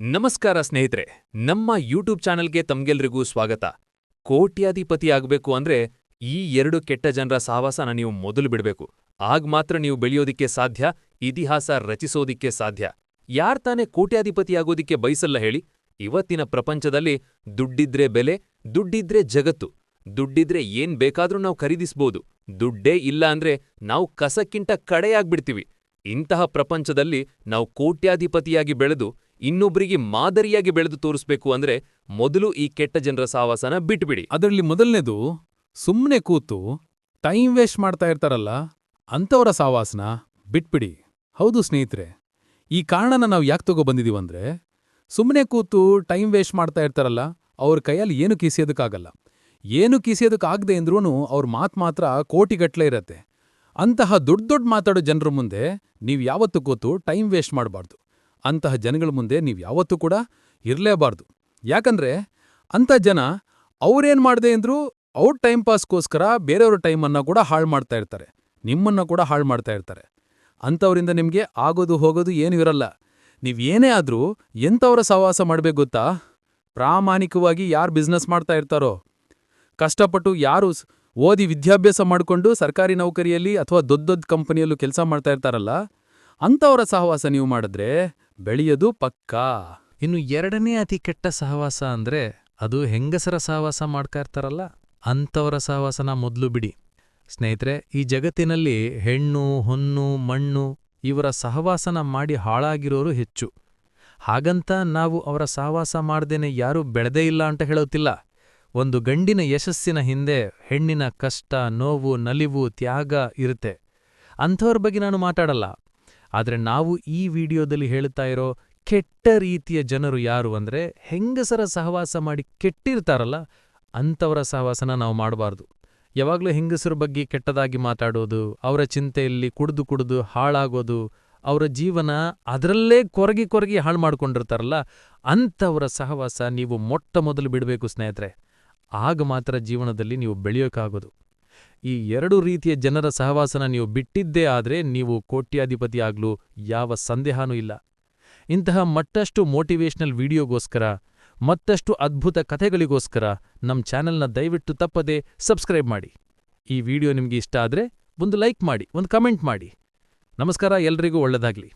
ನಮಸ್ಕಾರ ಸ್ನೇಹಿತರೆ, ನಮ್ಮ ಯೂಟ್ಯೂಬ್ ಚಾನೆಲ್ಗೆ ತಮ್ಗೆಲ್ರಿಗೂ ಸ್ವಾಗತ. ಕೋಟ್ಯಾಧಿಪತಿ ಆಗ್ಬೇಕು ಅಂದ್ರೆ ಈ ಎರಡು ಕೆಟ್ಟ ಜನರ ಸಹವಾಸನ ನೀವು ಮೊದಲು ಬಿಡಬೇಕು. ಆಗ ಮಾತ್ರ ನೀವು ಬೆಳೆಯೋದಿಕ್ಕೆ ಸಾಧ್ಯ, ಇತಿಹಾಸ ರಚಿಸೋದಿಕ್ಕೆ ಸಾಧ್ಯ. ಯಾರ್ ತಾನೇ ಕೋಟ್ಯಾಧಿಪತಿ ಆಗೋದಿಕ್ಕೆ ಬಯಸಲ್ಲ ಹೇಳಿ. ಇವತ್ತಿನ ಪ್ರಪಂಚದಲ್ಲಿ ದುಡ್ಡಿದ್ರೆ ಬೆಲೆ, ದುಡ್ಡಿದ್ರೆ ಜಗತ್ತು. ದುಡ್ಡಿದ್ರೆ ಏನ್ ಬೇಕಾದ್ರೂ ನಾವು ಖರೀದಿಸ್ಬೋದು. ದುಡ್ಡೇ ಇಲ್ಲ ಅಂದ್ರೆ ನಾವು ಕಸಕ್ಕಿಂತ ಕಡೆಯಾಗ್ಬಿಡ್ತೀವಿ. ಇಂತಹ ಪ್ರಪಂಚದಲ್ಲಿ ನಾವು ಕೋಟ್ಯಾಧಿಪತಿಯಾಗಿ ಬೆಳೆದು ಇನ್ನೊಬ್ರಿಗೆ ಮಾದರಿಯಾಗಿ ಬೆಳೆದು ತೋರಿಸ್ಬೇಕು ಅಂದ್ರೆ ಮೊದಲು ಈ ಕೆಟ್ಟ ಜನರ ಸಾವಾಸನ ಬಿಟ್ಬಿಡಿ. ಅದರಲ್ಲಿ ಮೊದಲನೇದು ಸುಮ್ಮನೆ ಕೂತು ಟೈಮ್ ವೇಸ್ಟ್ ಮಾಡ್ತಾ ಇರ್ತಾರಲ್ಲ, ಅಂಥವರ ಸಾವಾಸನ ಬಿಟ್ಬಿಡಿ. ಹೌದು ಸ್ನೇಹಿತರೆ, ಈ ಕಾರಣನ ನಾವು ಯಾಕೆ ತಗೊಬಂದಿದೀವಂದ್ರೆ ಸುಮ್ಮನೆ ಕೂತು ಟೈಮ್ ವೇಸ್ಟ್ ಮಾಡ್ತಾ ಇರ್ತಾರಲ್ಲ, ಅವ್ರ ಕೈಯಲ್ಲಿ ಏನು ಕಿಸಿಯೋದಕ್ಕಾಗಲ್ಲ. ಏನು ಕಿಸಿಯೋದಕ್ಕಾಗದೆ ಅಂದ್ರೂ ಅವ್ರ ಮಾತು ಮಾತ್ರ ಕೋಟಿಗಟ್ಲೆ ಇರತ್ತೆ. ಅಂತಹ ದೊಡ್ಡ ದೊಡ್ಡ ಮಾತಾಡೋ ಜನರ ಮುಂದೆ ನೀವು ಯಾವತ್ತೂ ಕೂತು ಟೈಮ್ ವೇಸ್ಟ್ ಮಾಡಬಾರ್ದು. ಅಂತಹ ಜನಗಳ ಮುಂದೆ ನೀವು ಯಾವತ್ತೂ ಕೂಡ ಇರಲೇಬಾರ್ದು. ಯಾಕಂದ್ರೆ ಅಂಥ ಜನ ಅವ್ರೇನ್ ಮಾಡ್ದೆ ಅಂದ್ರೂ ಅವ್ರ ಟೈಮ್ ಪಾಸ್ಗೋಸ್ಕರ ಬೇರೆಯವ್ರ ಟೈಮನ್ನ ಕೂಡ ಹಾಳು ಮಾಡ್ತಾ ಇರ್ತಾರೆ. ನಿಮ್ಮನ್ನ ಕೂಡ ಹಾಳು ಮಾಡ್ತಾ ಇರ್ತಾರೆ. ಅಂಥವರಿಂದ ನಿಮಗೆ ಆಗೋದು ಹೋಗೋದು ಏನೂ ಇರಲ್ಲ. ನೀವು ಏನೇ ಆದ್ರೂ ಎಂಥವ್ರ ಸಹವಾಸ ಮಾಡಬೇಕು ಗೊತ್ತಾ? ಪ್ರಾಮಾಣಿಕವಾಗಿ ಯಾರು ಬಿಸ್ನೆಸ್ ಮಾಡ್ತಾ ಇರ್ತಾರೋ? ಕಷ್ಟಪಟ್ಟು ಯಾರು ಓದಿ ವಿದ್ಯಾಭ್ಯಾಸ ಮಾಡಿಕೊಂಡು ಸರ್ಕಾರಿ ನೌಕರಿಯಲ್ಲಿ ಅಥವಾ ದೊಡ್ಡ ದೊಡ್ಡ ಕಂಪನಿಯಲ್ಲೂ ಕೆಲಸ ಮಾಡ್ತಾ ಇರ್ತಾರಲ್ಲ ಅಂಥವರ ಸಹವಾಸ ನೀವು ಮಾಡಿದ್ರೆ ಬೆಳೆಯೋದು ಪಕ್ಕಾ? ಇನ್ನು ಎರಡನೇ ಅತಿ ಕೆಟ್ಟ ಸಹವಾಸ ಅಂದ್ರೆ ಅದು ಹೆಂಗಸರ ಸಹವಾಸ ಮಾಡ್ತಾ ಇರ್ತಾರಲ್ಲ, ಅಂಥವರ ಸಹವಾಸನ ಮೊದಲು ಬಿಡಿ. ಸ್ನೇಹಿತರೆ, ಈ ಜಗತ್ತಿನಲ್ಲಿ ಹೆಣ್ಣು ಹೊನ್ನು ಮಣ್ಣು ಇವರ ಸಹವಾಸನ ಮಾಡಿ ಹಾಳಾಗಿರೋರು ಹೆಚ್ಚು. ಹಾಗಂತ ನಾವು ಅವರ ಸಹವಾಸ ಮಾಡ್ದೇನೆ ಯಾರೂ ಬೆಳೆದೇ ಇಲ್ಲ ಅಂತ ಹೇಳುತ್ತಿಲ್ಲ ಒಂದು ಗಂಡಿನ ಯಶಸ್ಸಿನ ಹಿಂದೆ ಹೆಣ್ಣಿನ ಕಷ್ಟ, ನೋವು, ನಲಿವು, ತ್ಯಾಗ ಇರುತ್ತೆ. ಅಂಥವ್ರ ಬಗ್ಗೆ ನಾನು ಮಾತಾಡಲ್ಲ. ಆದ್ರೆ ನಾವು ಈ ವಿಡಿಯೋದಲ್ಲಿ ಹೇಳ್ತಾ ಇರೋ ಕೆಟ್ಟ ರೀತಿಯ ಜನರು ಯಾರು ಅಂದ್ರೆ ಹೆಂಗಸರ ಸಹವಾಸ ಮಾಡಿ ಕೆಟ್ಟಿರ್ತಾರಲ್ಲ ಅಂಥವರ ಸಹವಾಸನ ನಾವು ಮಾಡಬಾರ್ದು. ಯಾವಾಗಲೂ ಹೆಂಗಸರ ಬಗ್ಗೆ ಕೆಟ್ಟದಾಗಿ ಮಾತಾಡೋದು, ಅವರ ಚಿಂತೆಯಲ್ಲಿ ಕುಡಿದು ಕುಡಿದು ಹಾಳಾಗೋದು, ಅವರ ಜೀವನ ಅದರಲ್ಲೇ ಕೊರಗಿ ಕೊರಗಿ ಹಾಳು ಮಾಡ್ಕೊಂಡಿರ್ತಾರಲ್ಲ, ಅಂಥವರ ಸಹವಾಸ ನೀವು ಮೊಟ್ಟ ಮೊದಲು ಬಿಡಬೇಕು ಸ್ನೇಹಿತರೆ. ಆಗ ಮಾತ್ರ ಜೀವನದಲ್ಲಿ ನೀವು ಬೆಳೆಯೋಕ್ಕಾಗೋದು ಈ ಎರಡು ರೀತಿಯ ಜನರ ಸಹವಾಸನ ನೀವು ಬಿಟ್ಟಿದ್ದೇ ಆದರೆ ನೀವು ಕೋಟ್ಯಾಧಿಪತಿ ಆಗ್ಲೂ ಯಾವ ಸಂದೇಹನೂ ಇಲ್ಲ. ಇಂತಹ ಮತ್ತಷ್ಟು ಮೋಟಿವೇಶ್ನಲ್ ವಿಡಿಯೋಗೋಸ್ಕರ, ಮತ್ತಷ್ಟು ಅದ್ಭುತ ಕಥೆಗಳಿಗೋಸ್ಕರ ನಮ್ಮ ಚಾನೆಲ್ನ ದಯವಿಟ್ಟು ತಪ್ಪದೆ ಸಬ್ಸ್ಕ್ರೈಬ್ ಮಾಡಿ. ಈ ವಿಡಿಯೋ ನಿಮಗೆ ಇಷ್ಟ ಆದ್ರೆ ಒಂದು ಲೈಕ್ ಮಾಡಿ, ಒಂದು ಕಮೆಂಟ್ ಮಾಡಿ. ನಮಸ್ಕಾರ ಎಲ್ರಿಗೂ ಒಳ್ಳೆದಾಗ್ಲಿ.